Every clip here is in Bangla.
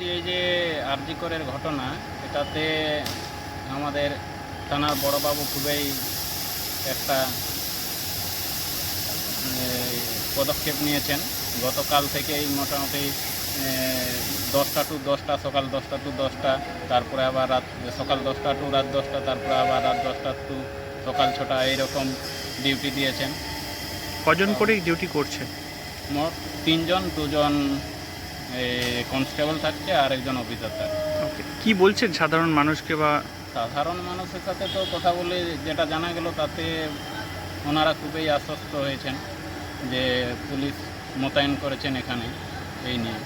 যে আরজিকরের ঘটনা এটাতে আমাদের থানার বড়বাবু খুবই একটা পদক্ষেপ নিয়েছেন। গতকাল থেকেই মোটামুটি দশটা টু দশটা সকাল দশটা টু দশটা তারপরে আবার রাত সকাল দশটা টু রাত দশটা তারপরে আবার রাত দশটা টু সকাল ছটা এইরকম ডিউটি দিয়েছেন। কজন করে ডিউটি করছে? মোট তিনজন দুজন কনস্টেবল থাকছে আর একজন অফিসার থাকছে। ওকে কি বলছেন সাধারণ মানুষকে বা? সাধারণ মানুষের সাথে তো কথা বলে যেটা জানা গেল তাতে ওনারা খুবই আশ্বস্ত হয়েছেন যে পুলিশ মোতায়েন করেছেন এখানে এই নিয়ে।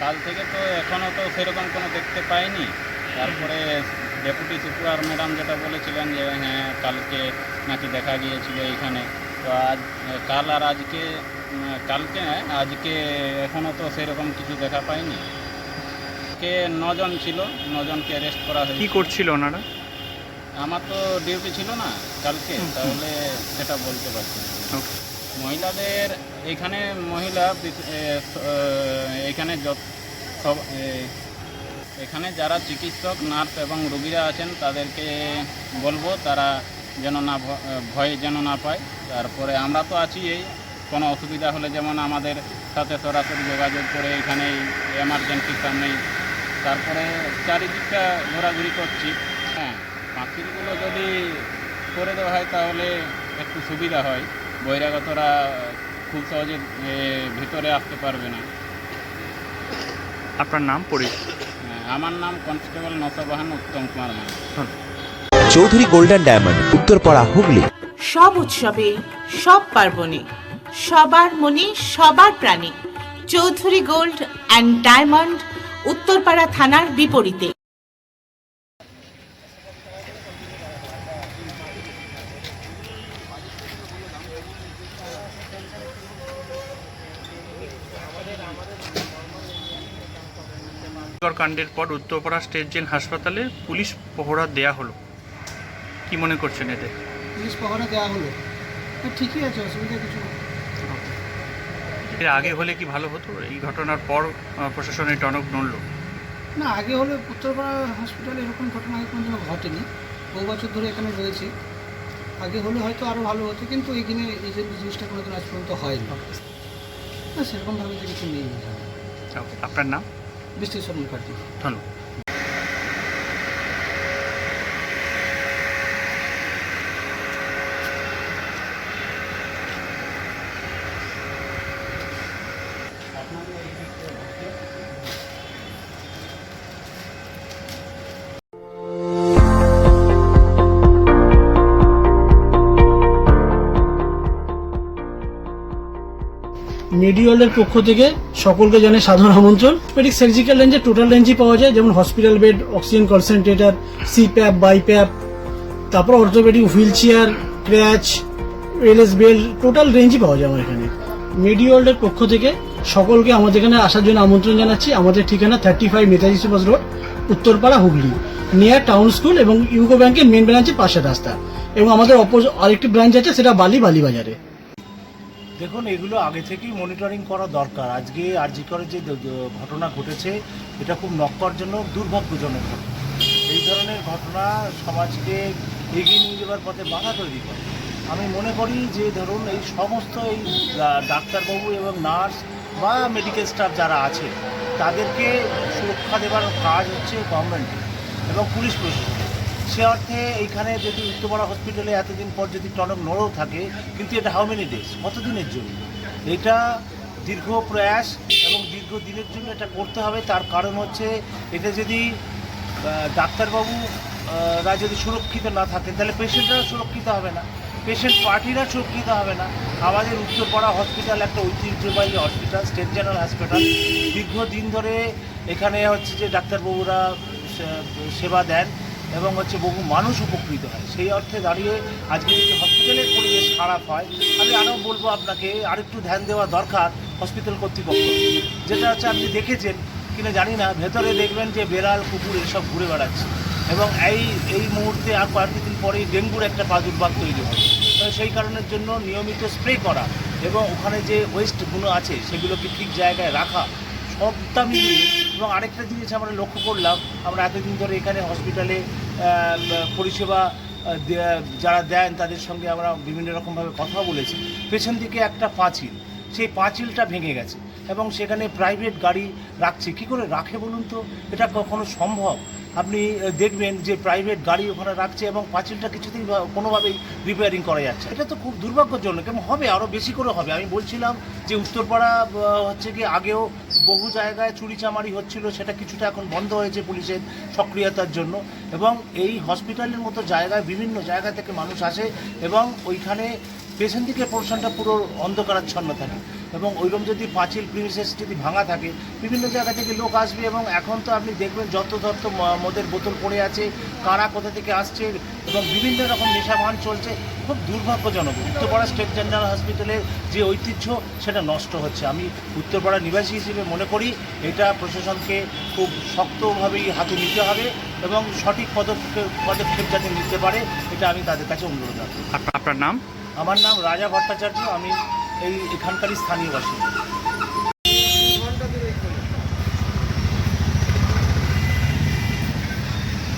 কাল থেকে তো এখনও তো সেরকম কোনো দেখতে পাইনি। তারপরে ডেপুটি সুপার ম্যাডাম যেটা বলেছিলেন যে হ্যাঁ কালকে নাকি দেখা গিয়েছিল এইখানে তো আজ কাল আর আজকে কালকে আজকে এখনও তো সেরকম কিছু দেখা পাইনি। কে নজন ছিল নজনকে অ্যারেস্ট করা কি হয়েছে করছিল ওনারা? আমার তো ডিউটি ছিল না কালকে। তাহলে সেটা বলতে পারছি মহিলাদের এখানে মহিলা এখানে যত সব এখানে যারা চিকিৎসক নার্স এবং রুগীরা আছেন তাদেরকে বলব তারা যেন না ভয় যেন না পায়। তারপরে আমরা তো আছি এই কোনো অসুবিধা হলে যেমন আমাদের সাথে সরাসরি যোগাযোগ করে এখানে এমার্জেন্সির সামনেই। তারপরে চারিদিকটা ঘোরাঘুরি করছি। হ্যাঁ পাখিগুলো যদি করে দেওয়া হয় তাহলে একটু সুবিধা হয়। বহিরাগতরা খুব সহজে ভিতরে আসতে পারবে না। আপনার নাম পরিচয় হ্যাঁ, আমার নাম কনস্টেবল নশবাহান উত্তম কুমার মান্না চৌধুরী গোল্ডেন ডায়মন্ড উত্তরপাড়া হুগলি। সব উৎসবে সব পার্বণে। সবার মনে সবার প্রাণে। Chowdhury gold and diamond Uttarpara থানার বিপরীতে। কাণ্ডের পর উত্তরপাড়া স্টেট জেল হাসপাতালে পুলিশ পহরা দেয়া হলো। কি মনে করছেন এতে? পুলিশ পাহারা দেওয়া হলো। ঠিকই আছে অসুবিধা কিছু। এর আগে হলে কি ভালো হতো? এই ঘটনার পর প্রশাসনের টনক নড়ল। না আগে হলে উত্তরপাড়া হসপিটালে এরকম ঘটনা আগে কোনো ঘটেনি। বহু বছর ধরে এখানে রয়েছে। আগে হলে হয়তো আরও ভালো হতো কিন্তু এইখানে এই যে জিনিসটা কোনো দিন আজ পর্যন্ত হয়নি। না সেরকমভাবে কিছু নেই। এখানে। আপনার নাম? বিশ্লেষণ মুখার্জি। ধন্যবাদ। মেডিওয়ালের পক্ষ থেকে সকলকে জানাই সাধারণ আমন্ত্রণ। পেডিক সার্জিক্যাল রেঞ্জে টোটাল রেঞ্জই পাওয়া যায়, যেমন hospital bed oxygen concentrator CPAP BiPAP তারপর orthopaedic wheelchair crutch LS belt total রেঞ্জই পাওয়া যায় আমার এখানে। মেডিওয়ার্ল্ডের পক্ষ থেকে সকলকে আমাদের এখানে আসার জন্য আমন্ত্রণ জানাচ্ছি। আমাদের ঠিকানা thirty five Netaji Subhash road, Uttarpara, Hooghly. Near town school এবং ইউকো ব্যাংকের মেন ব্রাঞ্চের পাশের রাস্তা। এবং আমাদের অপোজ আরেকটি ব্রাঞ্চ আছে, সেটা বালি বালি বাজারে। দেখুন, এগুলো আগে থেকেই মনিটরিং করা দরকার। আজকে আরজি করে যে ঘটনা ঘটেছে, এটা খুব নক্করজনক দুর্ভাগ্যজনক। এই ধরনের ঘটনা সমাজকে এগিয়ে নিয়ে যাওয়ার পথে বাধা তৈরি করে। আমি মনে করি যে, ধরুন, এই সমস্ত এই ডাক্তারবাবু এবং নার্স বা মেডিকেল স্টাফ যারা আছে, তাদেরকে সুরক্ষা দেওয়ার কাজ হচ্ছে গভর্নমেন্টের এবং পুলিশ প্রশাসন। সে অর্থে এইখানে যদি উত্তরপাড়া হসপিটালে এতদিন পর যদি টনক নড়েও থাকে, কিন্তু এটা হাউ মেনি ডেজ কতদিনের জন্য? এটা দীর্ঘ প্রয়াস এবং দীর্ঘ দিনের জন্য এটা করতে হবে। তার কারণ হচ্ছে এটা যদি ডাক্তারবাবু রা যদি সুরক্ষিত না থাকেন, তাহলে পেশেন্টরা সুরক্ষিত হবে না। পেশেন্ট পার্টিরা সুরক্ষিত হবে না। আমাদের উত্তরপাড়া হসপিটাল একটা ঐতিহ্যবাহী হসপিটাল স্টেট জেনারেল হসপিটাল দীর্ঘদিন ধরে এখানে হচ্ছে যে ডাক্তারবাবুরা সেবা দেন এবং হচ্ছে বহু মানুষ উপকৃত হয়। সেই অর্থে দাঁড়িয়ে আজকে যদি হসপিটালের পরিবেশ খারাপ হয়। আমি আরও বলব আপনাকে, আরেকটু ধ্যান দেওয়া দরকার হসপিটাল কর্তৃপক্ষ। যেটা হচ্ছে আপনি দেখেছেন, কিনা জানি না, ভেতরে দেখবেন যে বেড়াল, কুকুর এসব ঘুরে বেড়াচ্ছে। এবং এই এই মুহূর্তে আর কয়েকদিন পরেই ডেঙ্গুর একটা প্রাদুর্ভাব তৈরি হয়। সেই কারণের জন্য নিয়মিত স্প্রে করা এবং ওখানে যে ওয়েস্টগুলো আছে, সেগুলোকে ঠিক জায়গায় রাখা সবটা মিলিয়ে এবং আরেকটা জিনিস আমরা লক্ষ্য করলাম, আমরা এতদিন ধরে এখানে হসপিটালে পরিষেবা যারা দেন তাদের সঙ্গে আমরা বিভিন্ন রকমভাবে কথা বলেছি। পেছন দিকে একটা পাঁচিল, সেই পাঁচিলটা ভেঙে গেছে এবং সেখানে প্রাইভেট গাড়ি রাখছে। কি করে রাখে বলুন তো? এটা কখনো সম্ভব? আপনি দেখবেন যে প্রাইভেট গাড়ি ওখানে রাখছে এবং পাঁচিলটা কিছুতেই কোনোভাবেই রিপেয়ারিং করা যাচ্ছে এটা তো খুব দুর্ভাগ্যজনক এবং হবে আরও বেশি করে হবে। আমি বলছিলাম যে উত্তরপাড়া হচ্ছে কি আগেও বহু জায়গায় চুরিচামারি হচ্ছিল, সেটা কিছুটা এখন বন্ধ হয়েছে পুলিশের সক্রিয়তার জন্য এবং এই হসপিটালের মতো জায়গায়, বিভিন্ন জায়গা থেকে মানুষ আসে এবং ওইখানে পেশেন্ট দিকের পোর্শনটা পুরো অন্ধকারাচ্ছন্ন থাকে। এবং ওইরকম যদি পাঁচিল প্রিমিসেস যদি ভাঙা থাকে বিভিন্ন জায়গা থেকে লোক আসবে এবং এখন তো আপনি দেখবেন যত তত মদের বোতল পড়ে আছে কারা কোথা থেকে আসছে এবং বিভিন্ন রকম নেশা ভান চলছে খুব দুর্ভাগ্যজনক। উত্তরপাড়া স্টেট জেনারেল হসপিটালের যে ঐতিহ্য সেটা নষ্ট হচ্ছে। আমি উত্তরপাড়া নিবাসী হিসেবে মনে করি এটা প্রশাসনকে খুব শক্তভাবেই হাতে নিতে হবে এবং সঠিক পদক্ষেপ পদক্ষেপ যাতে নিতে পারে এটা আমি তাদের কাছে অনুরোধ রাখব আপনার নাম? আমার নাম রাজা ভট্টাচার্য আমি এই এখানকারই স্থানীয় বাসিন্দা